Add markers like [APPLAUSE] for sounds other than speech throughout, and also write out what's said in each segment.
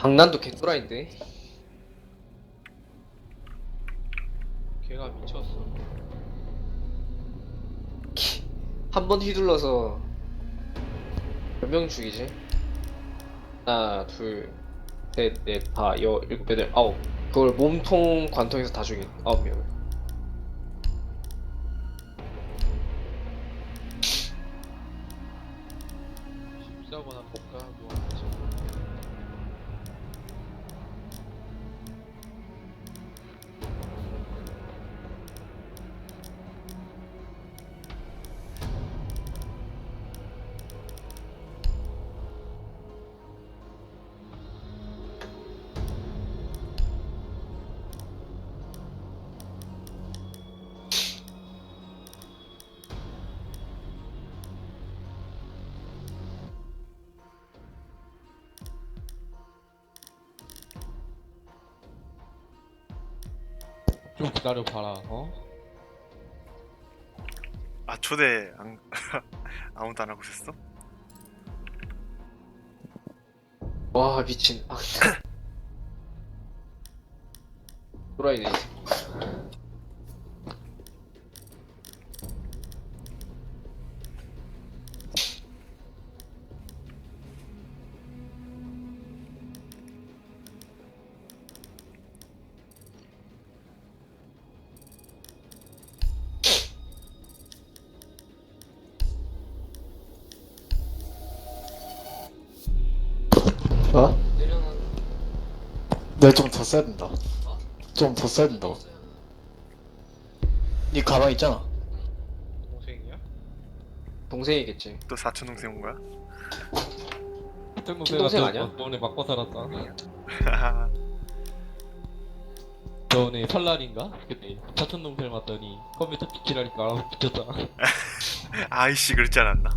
박난도 개뚜라인데 걔가 미쳤어. 한 번 휘둘러서 몇 명 죽이지? 하나 둘 셋 넷 다 여 일곱 여덟 아홉 그걸 몸통 관통해서 다 죽인 아홉 명을 좀 기다려 봐라. 어? 아 초대 안 [LAUGHS] 아무도 안 하고 있었어? 와 미친 아, [LAUGHS] 또라이네 어? 네, 좀더 써야 된다. 좀 더 써야 된다. 네 가방 있잖아. 동생이야? 동생이겠지 또 사촌 동생 온 거야? 친동생 아니야? 너네 맞고 살았다. [LAUGHS] 너네 설날인가? 그때 사촌 동생 왔더니 컴퓨터 알아서 붙였잖아. [LAUGHS] 아이씨 그랬지 않았나?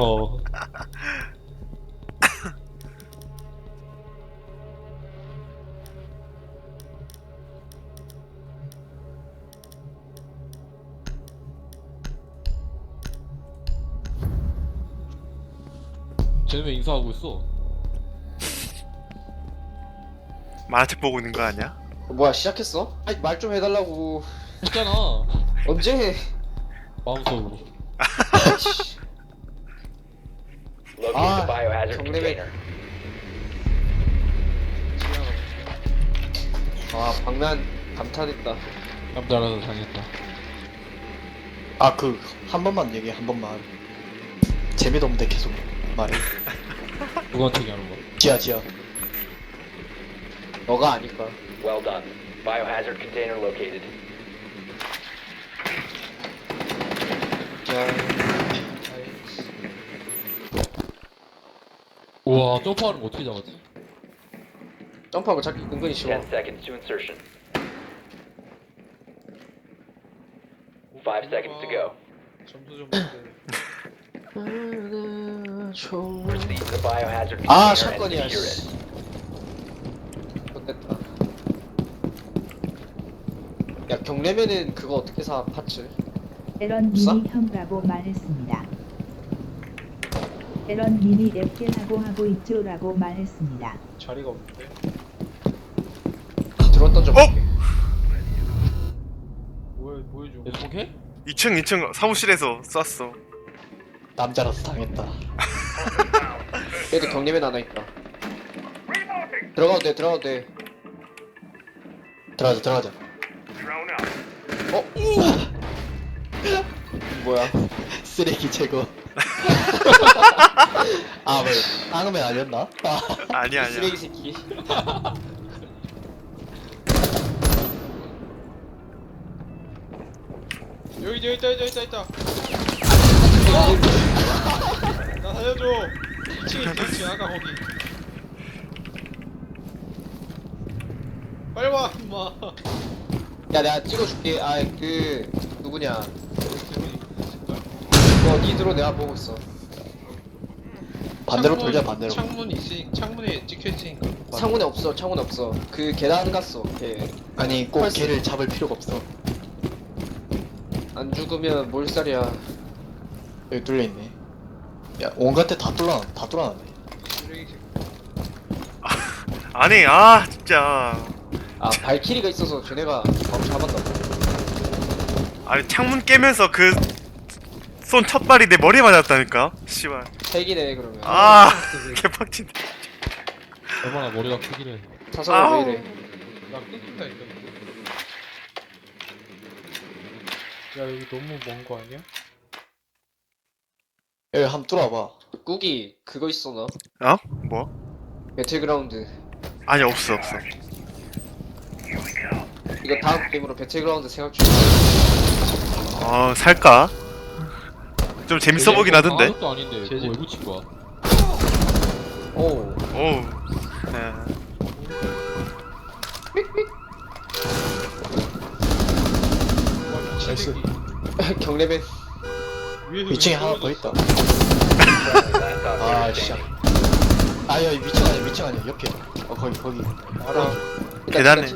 어. [LAUGHS] 쟤는 왜 인사하고 있어? 만화책 보고 있는 거 아니야? 어, 뭐야 시작했어? 아이 말좀 해달라고 했잖아. 언제 해 마음속으로. 아이씨. Locate the biohazard 정리해. container. 아 박난 감탄했다 남자라서 당했다. 아, 그, 한 번만 얘기해, 한 번만. 재미도 없는데 계속 말해. 누구한테 얘기하는 거야? 지야, 지야. 너가 아니까 Well done. Biohazard container located. 우와, 점프하는 거 어떻게 잡았지? 점프하고 잡기 은근히 쉬워 10 seconds to insertion. 5 seconds to go. 점수 좀 the biohazard 아 container 샷건이야 secure 씨 it. 못됐다 야 경례면은 그거 어떻게 사 파츠 에런 없어? 미니 형라고 말했습니다. 에런 미니 랩게하고 하고 있죠라고 말했습니다. 자리가 없는데? 드론 던져볼게 뭐해, 보여줘. 계속해? 2층 2층 사무실에서 쐈어 남자라서 당했다. [LAUGHS] 얘도 경례면 하나 있다 들어가도 돼 들어가도 돼 들어가자, 들어가자. 어? [LAUGHS] 뭐야 쓰레기 제거. [LAUGHS] 아, 왜, 앙으면 아니었나? 아, 아니야 아니야 [LAUGHS] 쓰레기 새끼 여기 여기 있다 있다 있다 있다. 나 살려줘. 2층 있어 2층 아까 거기. 빨리 와 임마. 야 내가 찍어줄게 아 그 누구냐 대문이 있을걸? 어니 드론 내가 보고 있어 반대로 창문- 돌자, 반대로. 창문 있으니 창문에 찍혀 있으니까. 창문에 없어 창문에 없어 그 계단 갔어 걔 아니, 꼭 펄스. 걔를 잡을 필요가 없어. 안 죽으면 몰살이야 여기 뚫려있네. 야, 온갖 데다 뚫어놨, 다 뚫어놨네. 쓰레기 [LAUGHS] 새끼. 아니 아 진짜 아 발키리가 있어서 쟤네가 바로 잡았다고 아니 창문 깨면서 그쏜첫 발이 내 머리에 맞았다니까 씨발 핵이네 그러면 아 [LAUGHS] 개빡친 얼마나 머리가 크기래. 사성은 아우. 왜 이래 나 끊긴다 이거. 야 여기 너무 먼 거 아니야? 여기 한번 뚫어봐 꾹이 그거 있어 너 어? 뭐? 배틀그라운드 아니 없어 없어 이거 다음 게임으로 배틀그라운드 생각 중 어 살까? 좀 재밌어 보긴 하던데 아무것도 아닌데. 그거 왜 붙인 거야? 오 오우 네. 나이스. 경례맨 2층에 하나 더 있다 아 standing. 씨. 아 여기 위층 아니야 위층 아니야 옆에 어 거기 거기 알아 계단에. 할수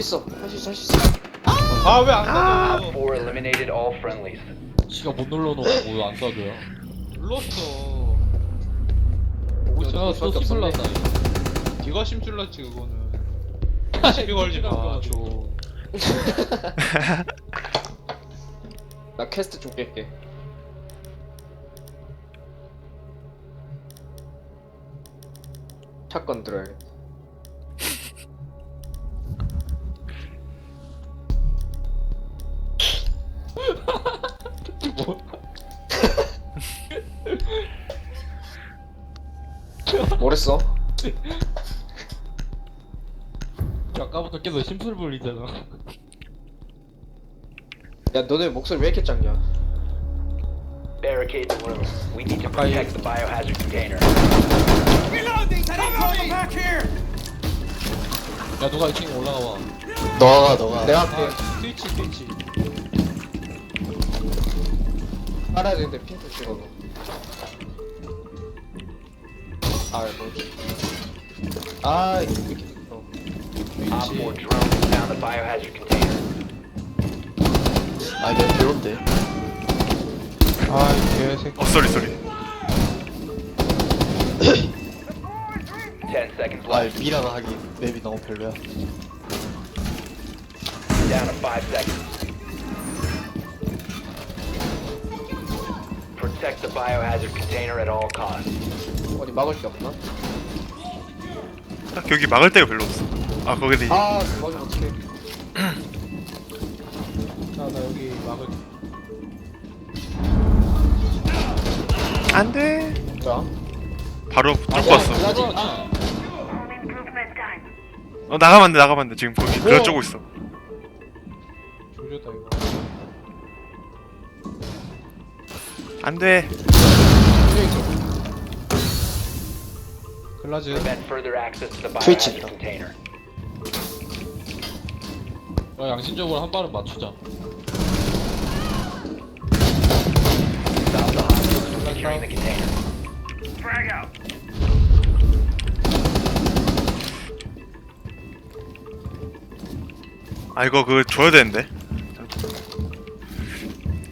있어 할 수 있어 할 수 있어 아 왜안? 4 eliminated all friendlies. 지가 못 눌러놓고 왜안 쏴줘요? 눌렀어. 야, 또 수밖에 없었네. 다 네가 심술났지 그거는. 시비 걸지 마. 저. [LAUGHS] 나 퀘스트 좀 깰게 사건 들어야겠다 뭐? 뭐랬어? 아까부터 계속 심술 불리잖아. 야 너네 목소리 왜 이렇게 작냐 Barricade the room. We need to protect the biohazard container. 야 누가 2층에 올라가 봐. 너가 너가 내가 할게 아 트위치 트위치. 깔아야 되는데 핑크 찍어 아 뭐지 아 이렇게 어. Op 4 drone found the biohazard container. 아 이거 별론데 아이 개새끼. 어 쏘리 쏘리 10 seconds 아 left. 미라가 하기 맵이 너무 별로야 Down to 5 seconds. Protect the biohazard container at all costs. 어디 막을 데 없나? 딱 여기 막을 데가 별로 없어 아 거기는 아 막으면 어떡해 자나 여기 막을. 안돼 뭐야? 바로 뚫고 왔어. 아어 나가면 안 돼 나가면 안 돼 지금 거기 그려주고 있어 조조다 이거. 안 돼 글라즈. Prevent further access to the Twitch biohazard 있다. container. 야 양심적으로 한 발은 맞추자. Securing the container. 아 이거 그거 줘야 되는데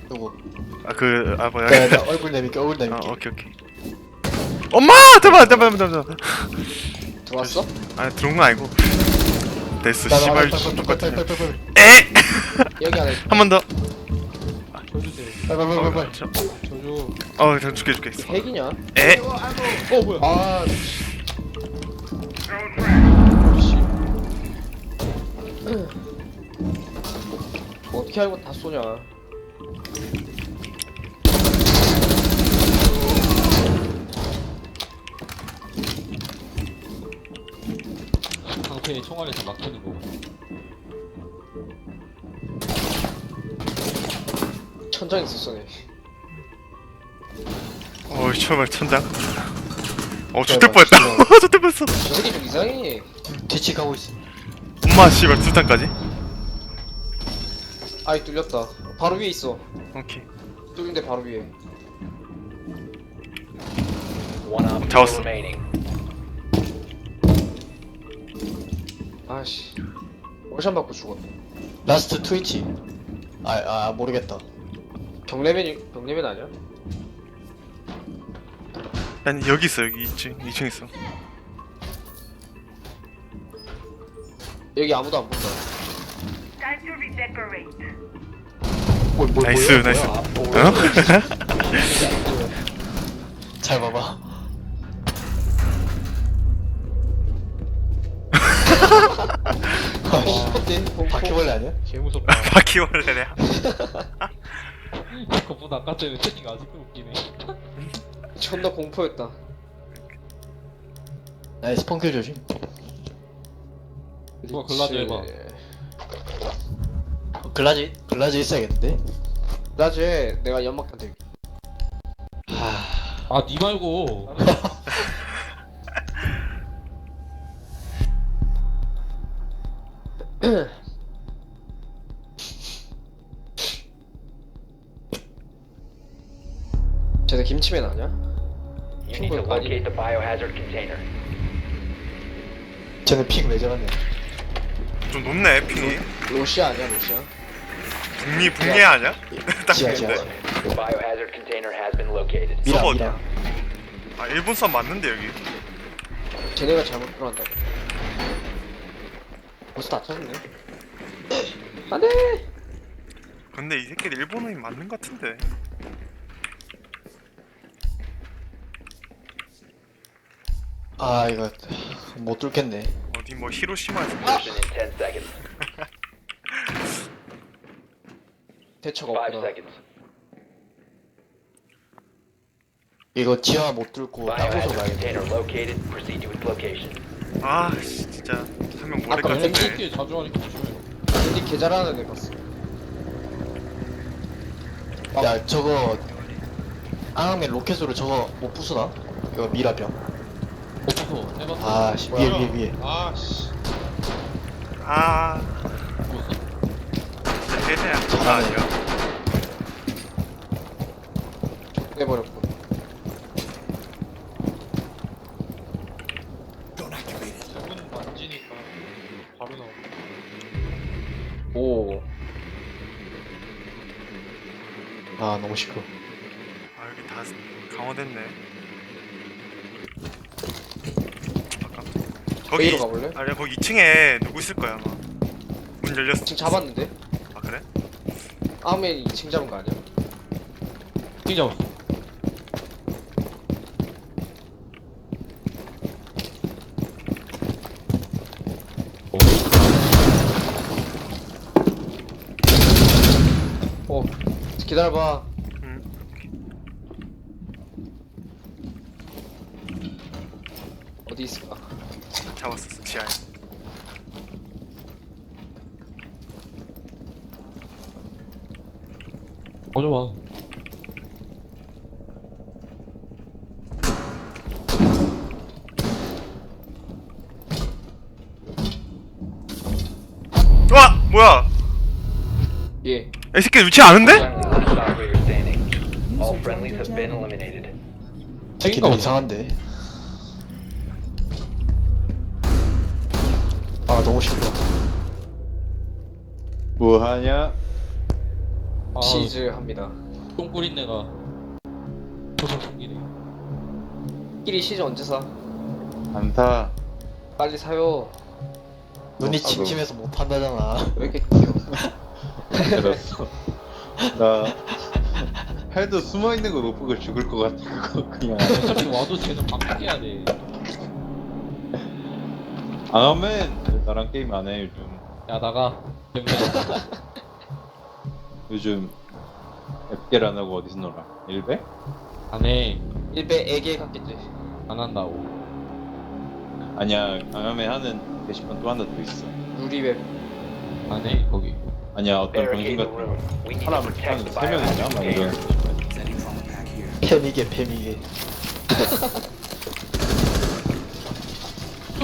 누구 아그 아 뭐야 내가 내가 얼굴 내밀게 얼굴 아 [LAUGHS] 내밀게 오케이 오케이 엄마 잠깐만 잠깐만 잠깐만 들어왔어? [LAUGHS] 아 들어온 건 아니고 됐어 나, 나, 씨발 빨리, 빨리, 빨리, 빨리, 에! 여기 안에 [LAUGHS] 한번 더. 줘주세요. 빨리, 빨리, 빨리, 빨리. 저- 줘줘. 어, 그냥 줄게 줄게. 핵이냐? 에? 어 뭐야? 아 씨. 어떻게 알고 다 쏘냐 방패에 총알에 다 막히는 거. 천장에 있었어 어, 정말 천장. 어, 네, 죽될 뻔했다. 죽될 [LAUGHS] 뻔했어. 저 새끼 좀 이상해 뒤치 가고 있어 엄마 씨발 두 장까지. 아이 뚫렸다 바로 위에 있어 오케이. 뚫린데 바로 위에 One op 4 잡았어. remaining. 아씨 월샷 맞고 죽었네 라스트 트위치 아, 아 모르겠다 경례맨이 경례맨 아니야? 난 여기 있어 여기 2층 2층 있어. 여기 아무도 안 본다 뭐, 뭐, 나이스 뭐야, 나이스 뭐야? 어? [LAUGHS] 잘 봐봐 [LAUGHS] 어때? 바퀴벌레 아니야? 개 무섭다. [LAUGHS] 바퀴벌레래 그것보다 아까 전에 채팅 아직도 웃기네. 존나 공포였다 나이스 펑킬 조심 누가 글라즈 해봐. 어, 글라지 글라지 있어야겠는데 나중에 내가 연막탄 들게 아, 니 말고. [LAUGHS] 쟤네 김치맨 아니야? You need to 충분히 많이- locate the biohazard container. 쟤네 픽왜 저러네 좀 높네 핑이. 로시아 아니야 로시아? 북미 북미 아니야? 딱 [LAUGHS] 지하 지하. 보는데. The biohazard container has been located. 미라 서버. 미라. 아 일본 선 맞는데 여기. 쟤네가 잘못 들어간다고 벌써 다 찾았네. 안돼! 근데 이 새끼들 일본어인 맞는 것 같은데 아 이거 못 뚫겠네 어디 뭐 Mission in 10 seconds. [LAUGHS] 대처가 5 없구나 seconds. 이거 지하 못 뚫고 땅 부서 Biohazard 가야겠네 container located. Proceed to its location. 아 씨, 진짜 한 명 모를 아까 것 같은데 팬티 자주 하니까 조심해. 근데 개 잘하는 애 봤어 야 저거 앙맨 로켓으로 저거 못 부수나? 이거 미라병. 아 씨 위에 위에 위에. 아, 씨. 아. 아 잘하네. 아니야 내버렸고. 대문 만지니까 바로 나오네. 오. 아 너무 시끄러 아 여기 다 강화됐네 아까 거기 A로 가볼래? 아니야 거기 2층에 누구 있을 거야 아마 문 열렸어 지금 잡았는데? 아 그래? 아맨이 2층 잡은 거 아니야? 팅 잡았어. 어 기다려봐 응 어디 있을까? 잡았었어 지하에 가져와. 와 뭐야 예 이 새끼 위치 아는데? 보다. 이상한데 아 너무 시끄러 뭐하냐? 아, 시즈 합니다 똥 뿌린 내가 저서 숨기네. 끼리 시즈 언제 사? 안타. 빨리 사요 눈이 아이고. 침침해서 못 판다잖아 왜 이렇게 귀여워 알았어. 나 해도 숨어 있는 거 못 보고 죽을 것 같아. 그거 그냥. 어차피 와도 쟤는 방송해야 돼. 안 하면 나랑 게임 안 해 요즘. 야 나가. 요즘 앱겔 안 하고 어디서 놀아? 일배? 안 해. 일배 애기 같겠지 안 한다고. 아니야. 안 하면 하는 게시판 또 하나 더 있어. 누리웹 안해 거기. 아니야 어떤 병신 같은 room. We need to 사람 protect the 한세 명이나 biohazard 막. 이런. 패미게 패미게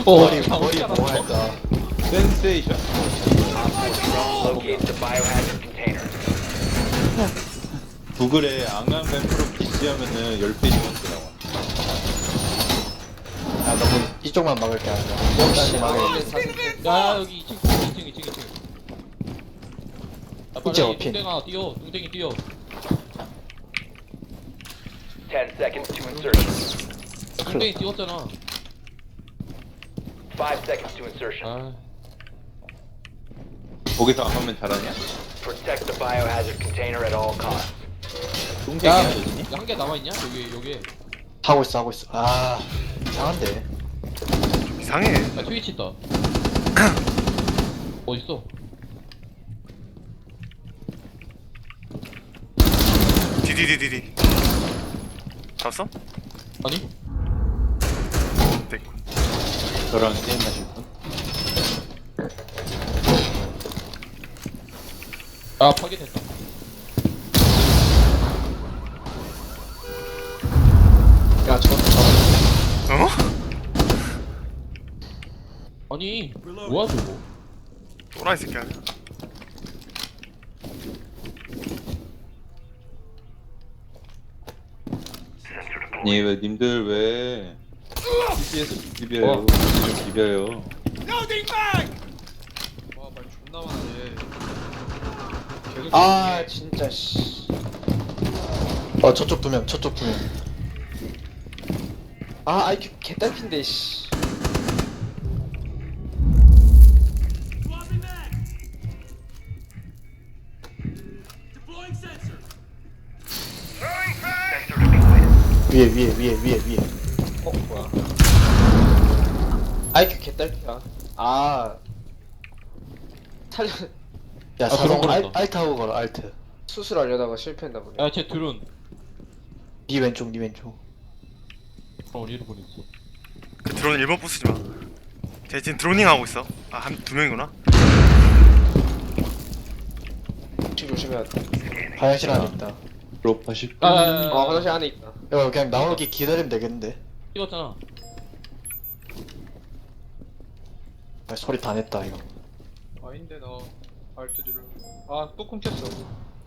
어, 머리 머리 뭐 할까 센세이션. 구글에 앙한 램프로 PC하면은 10배 정도 나와. 아 너무 이쪽만 막을 게 아니라 역시 막을 아맨 사슴 야 여기 2층 2층 2층 2층. 야, 이제 어핀. 뚱땡아 뛰어. 뚱땡이 뛰어. 10 seconds to insertion. 뚱땡이 뛰었잖아. 5 seconds to insertion. 아. 거기서 안 하면 잘하냐? Protect the biohazard container at all costs. 똥쟁이야 여진이? 한개 남아있냐? 여기 여기 하고 있어 하고 있어 아 이상한데 이상해 야 트위치 있다 [CLEARS THROAT] 어딨어? 디디디디디 잡았어? 아니? 네. 저랑 게임 하실 분? 아 파괴됐다 야 저것도 잡아 어? 아니 뭐야 저거 또라이 새끼야 아니 왜 님들 왜 TV에서 비벼요? 어. 좀 비벼요? 와말 존나 많네 계속 아 진짜 씨 어 저쪽 두명 저쪽 두명아 아이큐 개딸핀데 씨 위에 위에 위에 위에 위에. 어 뭐야? 아이큐 개딸피야. 아. 살려 야 아, 자동 그럼 알, 그렇다. 알트 하고 걸어 알트. 수술하려다가 실패했나 보네. 야쟤 드론. 니 왼쪽 니 왼쪽. 그럼 어디로 보냈어 그 드론 일번 부수지 마 쟤 지금 드로닝 하고 있어. 아 한 두 명이구나? 조심해야 돼. 화장실 안에 있다 드롭 하실 분? 아 어, 화장실 안에 있다. 야 그냥 나오기 기다리면 되겠는데. 찍었잖아. 아, 소리 다 냈다 이거. 아닌데 나. 알트 누르. 아또 끊겼어.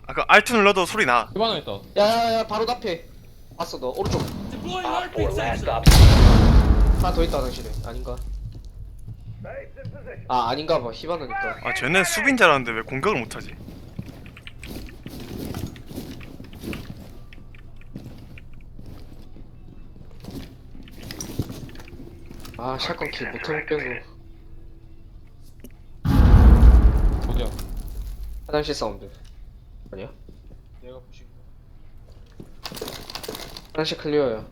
아그 알트 눌러도 소리 나. 해바나 했다 야야야 바로 앞에. 봤어 너. 오른쪽. Op 4 last stop. 하나 더 있다 화장실에. 아닌가? 아 아닌가 봐. 히바나니까 아 쟤는 수빈 잘하는데 왜 공격을 못하지 아 샷건 킬 못해 빼고. 어디야 화장실 사운드. 아니야? 내가 부신 거. 화장실 클리어야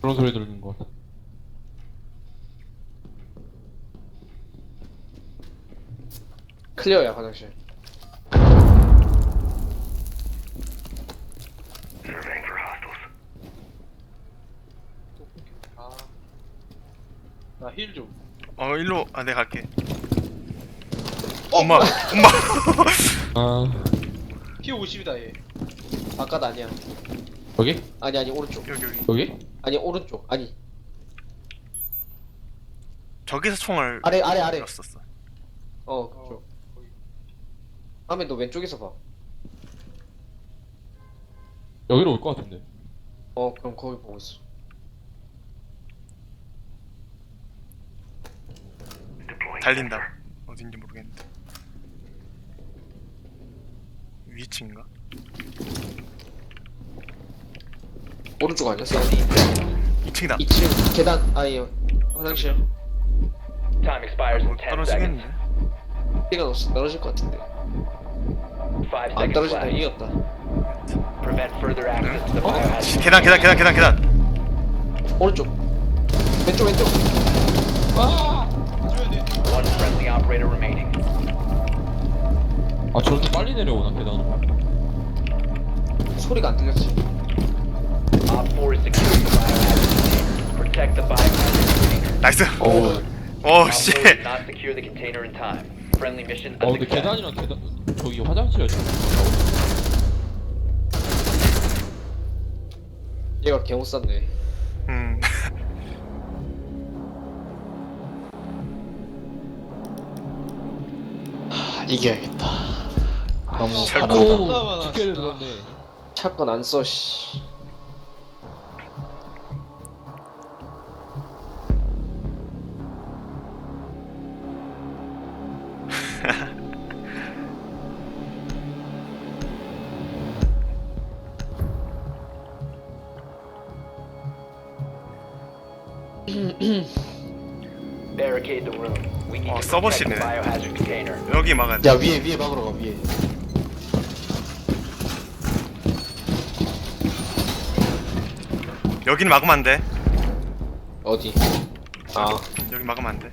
그런 소리 들리는 거 같아 클리어야 화장실. 또 끊겨 아나 힐 좀. 어 일로 아 내가 갈게. 엄마 엄마. 아. 피 50이다 얘. 바깥 아니야. 여기? 아니 아니 오른쪽. 여기 여기. 여기? 아니 오른쪽. 아니. 저기서 총알 아래 아래 아래. 였었어. 어 그쪽. 어 다음에 너 왼쪽에서 봐어 여기로 올 것 같은데. 어, 그럼 거기 보고 있어. 달린다. 어딘지 모르겠는데. 위층인가? 오른쪽 아니야? 쌤 2층이다. 2층. 계단. 아니 화장실 Time expires in 10 seconds. 시간 없어 떨어질 것 같은데 5 안 seconds 떨어진다 left. 이겼다 Prevent further access to the 어? biohazard. 계단 계단 계단 계단 계단 오른쪽 왼쪽 왼쪽 줘야 돼 One friendly operator remaining. 아 저렇게 빨리 내려오나 계단으로 소리가 안 들렸지 Op 4 is securing the biohazard container. Protect the biohazard container. 나이스 어, Op 4 오씨 did not secure the container in time. Friendly mission 어 근데 unsuccessful. 계단이랑 계단 저기 화장실이었지 얘가 개못 쌌네 음 아, 이겨야겠다 너무 잘 가난하다 오. 오 집게를 들었네 차건 안 써 씨. 어, 서버시네. 여기 막아야 돼. 야 위에 위에 막으러 가 위에. 여기는 막으면 안 돼. 어디? 아. 여기 막으면 안 돼.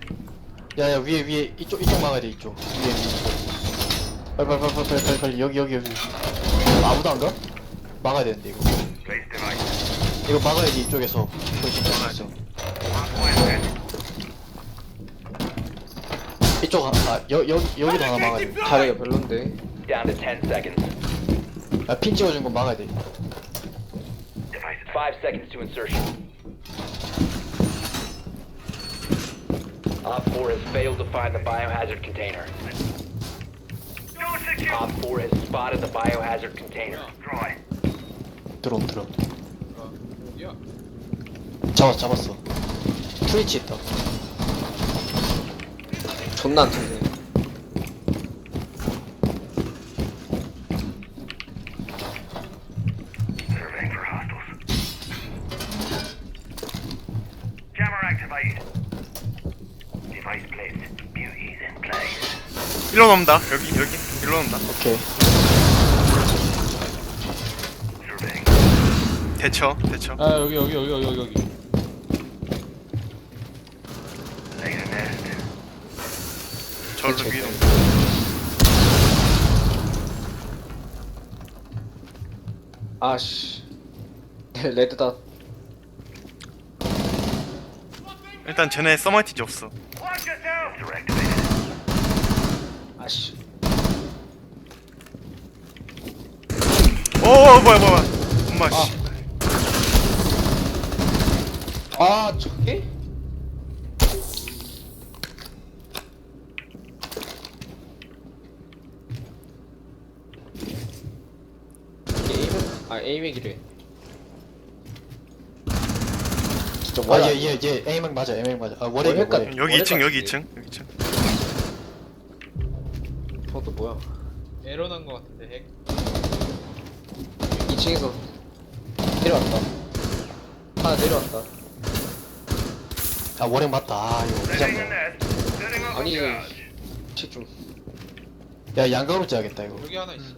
야야 위에 위에. 이쪽 이쪽 막아야 돼 이쪽. 위에 위에 빨리 빨리 빨리 빨리 빨리 빨리. 여기 여기 여기. 아무도 안 가? 막아야 되는데 이거. 이거 막아야지 이쪽에서. 훨씬 할수 있어 이쪽 하나 아 여, 여기 여기도 하나 막아야 돼 자리가 별론데 Down to 10 seconds. 야, 핀 찍어준 거 막아야 돼 5 seconds to insertion. Op 4 has failed to find the biohazard container. Op 4 has spotted the biohazard container. 드론 드론? 잡았어 잡았어 트위치 있다 존나 안 터지네. 일로 넘다. 여기 여기. 일로 넘다. 오케이. 대처 대처. 아 여기 여기 여기 여기 여기 저로 위로. 아씨. [LAUGHS] 레드다. 일단 쟤네 서머티지 없어. 아씨. 오 어, 뭐야 뭐야 엄마 씨. 아 저게? 게임은? 아 에이맥이래 진짜 뭐야? 아얘얘 얘 에이맥 맞아 에이맥 맞아. 아 월핵 같- 월핵 여기 머리가 2층 여기 아프지. 2층 여기 2층. 저것도 뭐야? 에러 난 거 같은데 핵. 2층에서 내려왔다. 하나 내려왔다. 아 월핵 맞다. 아 이거 어떻게 잡냐 아니 치좀 야 양각으로 째야겠다 이거. 여기 하나 있어.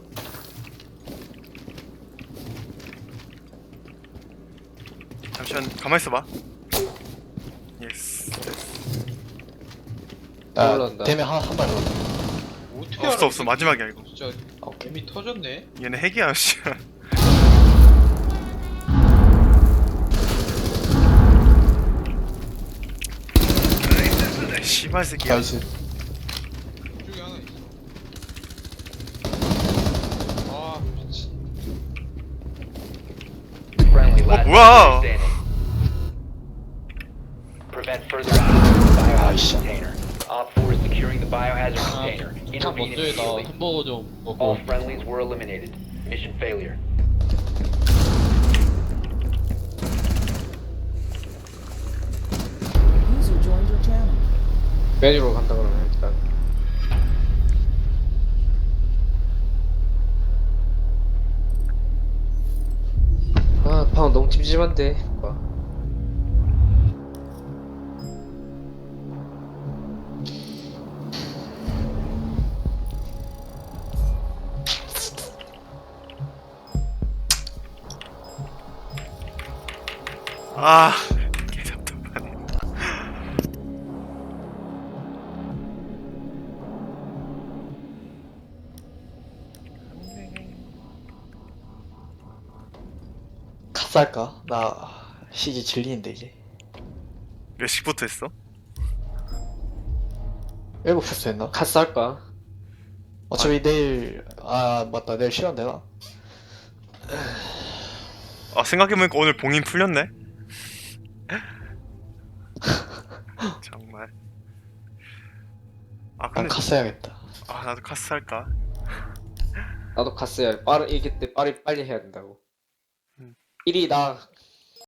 잠시만 가만 있어봐 예스 야 올라온다. 되면 한한발 넣어 어떻게 없어 알아? 없어 마지막이야 이거 진짜 아, 오케이 이미 터졌네. 얘네 핵이야 씨 [LAUGHS] 씨발 새끼야 나이스 이쪽에 하나 있어. 아 미친. Friendly last 뭐야? standing. Further the biohazard container. Op 4 is securing the biohazard 아 container. 참 Intervene 먼저 해다 immediately. 햄버거 좀 먹고 All friendlies were eliminated. Mission failure. 메뉴로 간다 그러면 일단 아 방 너무 찜찜한데 아 개답답하네 할까? 나 CG 질리는데 이제 몇 시부터 했어? 일곱 패스 했나? 카스 할까? 어차피 내일 아 맞다 내일 시간 되나? 아 생각해보니까 오늘 봉인 풀렸네 정말 아 난 근데 카스 해야겠다. 아 나도 카스 할까? 나도 카스야 빠르 이게 때 빨리 빨리 해야 된다고. 음. 1위 나